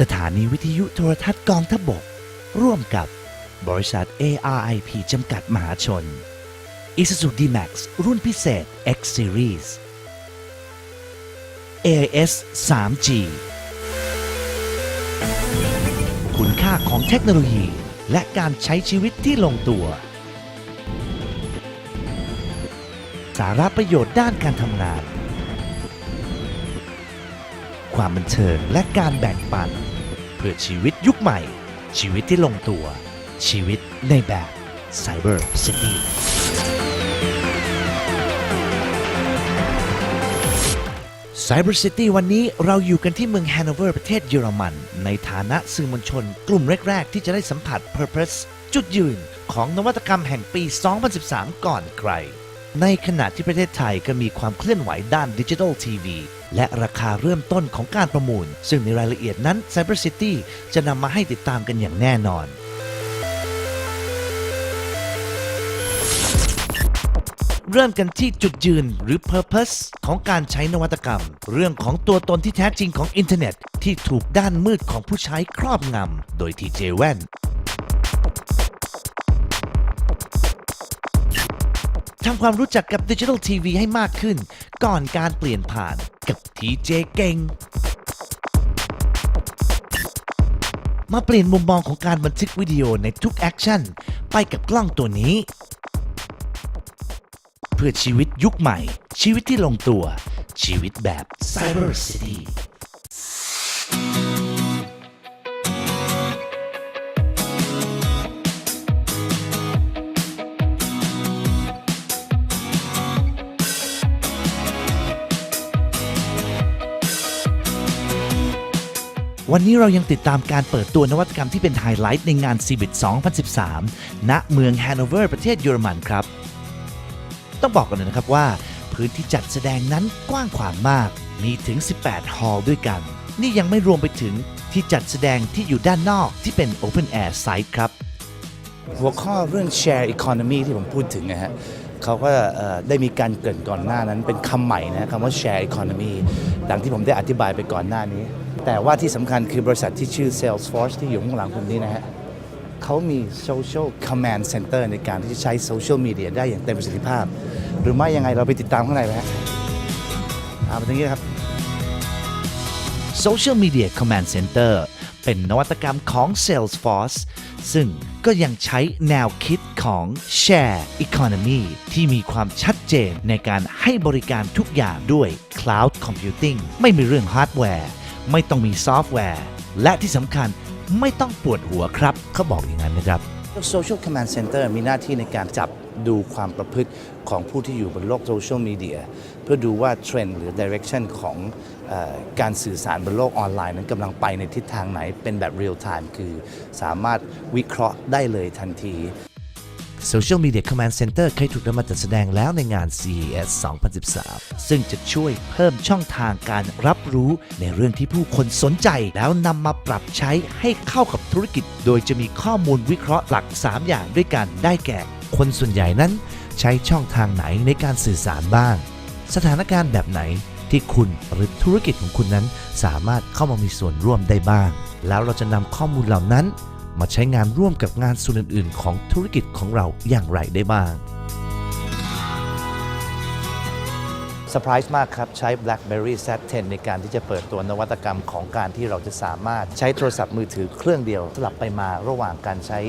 สถานีวิทยุโทรทัศน์กองทพบก ร่วมกับบริษัท ARIP จำกัดมหาชน Isuzu D-Max รุ่นพิเศษ X Series AIS 3G คุณค่าของเทคโนโลยีและการใช้ชีวิตที่ลงตัว สาระประโยชน์ด้านการทำงาน ความบันเทิงและการแบ่งปัน เพื่อชีวิตยุคใหม่ ชีวิตที่ลงตัว ชีวิตในแบบ Cyber City Cyber City วันนี้เราอยู่กันที่เมืองแฮนโนเวอร์ประเทศเยอรมัน ในฐานะสื่อมวลชน กลุ่มแรก ๆ ที่จะได้สัมผัส Purpose จุดยืนของนวัตกรรมแห่งปี 2013 ก่อนใคร ในขณะที่ประเทศไทยก็มีความเคลื่อนไหวด้านดิจิทัลทีวีและราคาเริ่มต้นของการประมูล ซึ่งในรายละเอียดนั้น Cyber City จะนำมาให้ติดตามกันอย่างแน่นอนเริ่มกันที่จุดยืนหรือ Purpose ของการใช้นวัตกรรม เรื่องของตัวตนที่แท้จริงของอินเทอร์เน็ต ที่ถูกด้านมืดของผู้ใช้ครอบงำโดย TJ แว่น ทำความรู้จักกับดิจิทัลทีวีให้มากขึ้น ก่อนการเปลี่ยนผ่านกับ TJ เก่ง มาเปลี่ยนมุมมองของการบันทึกวิดีโอในทุกแอคชั่น ไปกับกล้องตัวนี้ เพื่อชีวิตยุคใหม่ ชีวิตที่ลงตัว ชีวิตแบบ Cyber City วันนี้เรายังติดตามการเปิดตัวนวัตกรรมที่เป็นไฮไลท์ในงาน c b i t 2013 ณ เมืองแฮนโนเวอร์ประเทศเยอรมันครับ ต้องบอกกันเลยนะครับว่า พื้นที่จัดแสดงนั้นกว้างขวางมาก มีถึง 18 ฮอลล์ด้วยกัน นี่ยังไม่รวมไปถึงที่จัดแสดงที่อยู่ด้านนอกที่เป็น Open Air Site ครับ หัวข้อเรื่อง share economy ที่ผมพูดถึงนะฮะเขาก็ได้มีการเกรินก่อนหน้านั้นเป็นคำใหม่นะคำว่า share economy ดังที่ผมได้อธิบายไปก่อนหน้านี้ แต่ว่าที่สำคัญคือบริษัทที่ชื่อ Salesforce ที่อยู่ข้างหลังผมนี้นะฮะเขามี social command center ในการที่จะใช้ social media ได้อย่างเต็มประสิทธิภาพ หรือไม่ยังไงเราไปติดตามข้างในไหมฮะเอาไปตรงนี้ครับ Social Media Command Center เป็นนวัตกรรมของ Salesforce ซึ่งก็ยังใช้แนวคิดของ Share Economy ที่มีความชัดเจนในการให้บริการทุกอย่างด้วย Cloud Computing ไม่มีเรื่องฮาร์ดแวร์ ไม่ต้องมีซอฟต์แวร์ และที่สำคัญไม่ต้องปวดหัวครับเขาบอกอย่างนั้นนะครับ Social Command Center มีหน้าที่ในการจับดูความประพฤติของผู้ที่อยู่บนโลกโซเชียลมีเดียเพื่อดูว่าเทรนด์หรือ Direction ของออการสื่อสารบนโลกออนไลน์นั้นกำลังไปในทิศทางไหนเป็นแบบเรียลไทม์คือสามารถวิเคราะห์ได้เลยทันที Social Media Command Center เคยถูกนำมาจัดแสดงแล้วในงาน CES 2013 ซึ่งจะช่วยเพิ่มช่องทางการรับรู้ในเรื่องที่ผู้คนสนใจ แล้วนำมาปรับใช้ให้เข้ากับธุรกิจ โดยจะมีข้อมูลวิเคราะห์หลัก 3 อย่างด้วยกันได้แก่ คนส่วนใหญ่นั้น ใช้ช่องทางไหนในการสื่อสารบ้าง สถานการณ์แบบไหนที่คุณหรือธุรกิจของคุณนั้นสามารถเข้ามามีส่วนร่วมได้บ้าง แล้วเราจะนำข้อมูลเหล่านั้น มาใช้งานร่วมกับงานส่วนอื่นๆ ของธุรกิจของเราอย่างไรได้บ้าง ซอร์ไพรส์มากครับ ใช้ BlackBerry Z10 ในการที่จะเปิดตัวนวัตกรรมของการที่เราจะสามารถใช้โทรศัพท์มือถือเครื่องเดียว สลับไปมาระหว่างการใช้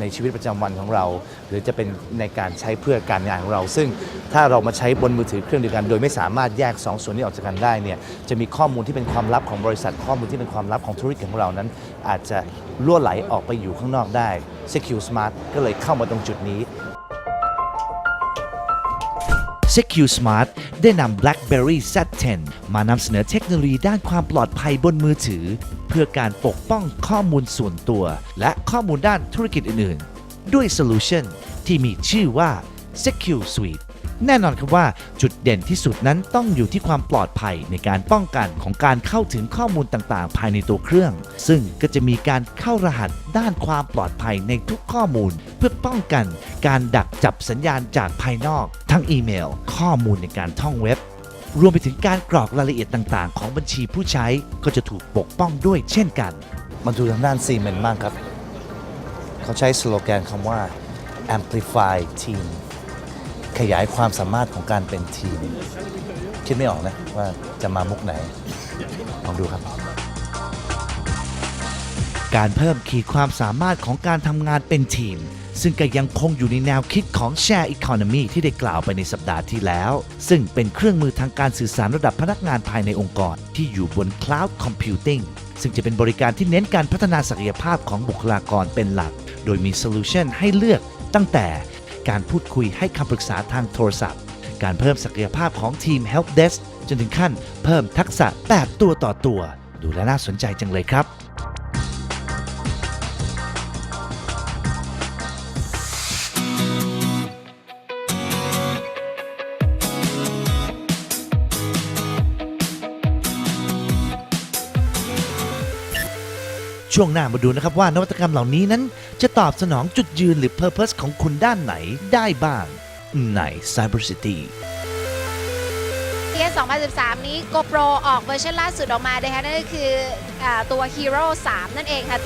ในชีวิตประจำวันของเรา หรือจะเป็นในการใช้เพื่อการงานของเรา ซึ่งถ้าเรามาใช้บนมือถือเครื่องเดียวกัน โดยไม่สามารถแยก 2 ส่วนนี้ออกจากกันได้เนี่ยจะมีข้อมูลที่เป็นความลับของบริษัทข้อมูลที่เป็นความลับของธุรกิจของเรานั้น อาจจะล่วไหลออกไปอยู่ข้างนอกได้ Secure Smart ก็เลยเข้ามาตรงจุดนี้ Secure Smart ได้นำ BlackBerry Z10 มานำเสนอเทคโนโลยีด้านความปลอดภัยบนมือถือ เพื่อการปกป้องข้อมูลส่วนตัว และข้อมูลด้านธุรกิจอื่น ๆ ด้วยโซลูชันที่มีชื่อว่า Secure Suite แน่นอนครับว่าจุดเด่นที่สุดนั้นต้องอยู่ที่ความปลอดภัยในการป้องกันของการเข้าถึงข้อมูลต่างๆ ภายในตัวเครื่อง ซึ่งก็จะมีการเข้ารหัสด้านความปลอดภัยในทุกข้อมูล เพื่อป้องกันการดักจับสัญญาณจากภายนอก ทั้งอีเมล ข้อมูลในการท่องเว็บ รวมไปถึงการกรอกรายละเอียดต่างๆ ของบัญชีผู้ใช้ก็จะถูกปกป้องด้วยเช่นกัน มาดูทางด้านซีเมนต์บ้างครับ เขาใช้สโลแกนคำว่า amplify team ขยายความสามารถของการเป็นทีม คิดไม่ออกนะว่าจะมามุกไหน ลองดูครับ การเพิ่มขีดความสามารถของการทำงานเป็นทีม ซึ่งก็ยังคงอยู่ในแนวคิดของ Share Economy ที่ได้กล่าวไปในสัปดาห์ที่แล้ว ซึ่งเป็นเครื่องมือทางการสื่อสารระดับพนักงานภายในองค์กร ที่อยู่บน Cloud Computing ซึ่งจะเป็นบริการที่เน้นการพัฒนาศักยภาพของบุคลากรเป็นหลัก โดยมีโซลูชันให้เลือกตั้งแต่ การพูดคุยให้คำปรึกษาทางโทรศัพท์ การเพิ่มศักยภาพของทีม Help Desk จนถึงขั้นเพิ่มทักษะแบบตัวต่อตัว ดูแลน่าสนใจจังเลยครับ ช่วงหน้ามาดูนะครับว่านวัตกรรมเหล่านี้นั้น จะตอบสนองจุดยืนหรือ Purpose ของคุณด้านไหนได้บ้าง ใน Cyber City CES 2013 นี้ GoPro ออกเวอร์ชันล่าสุดออกมานะคะนั่นก็คืออตัว Hero 3 นั่นเองค่ะ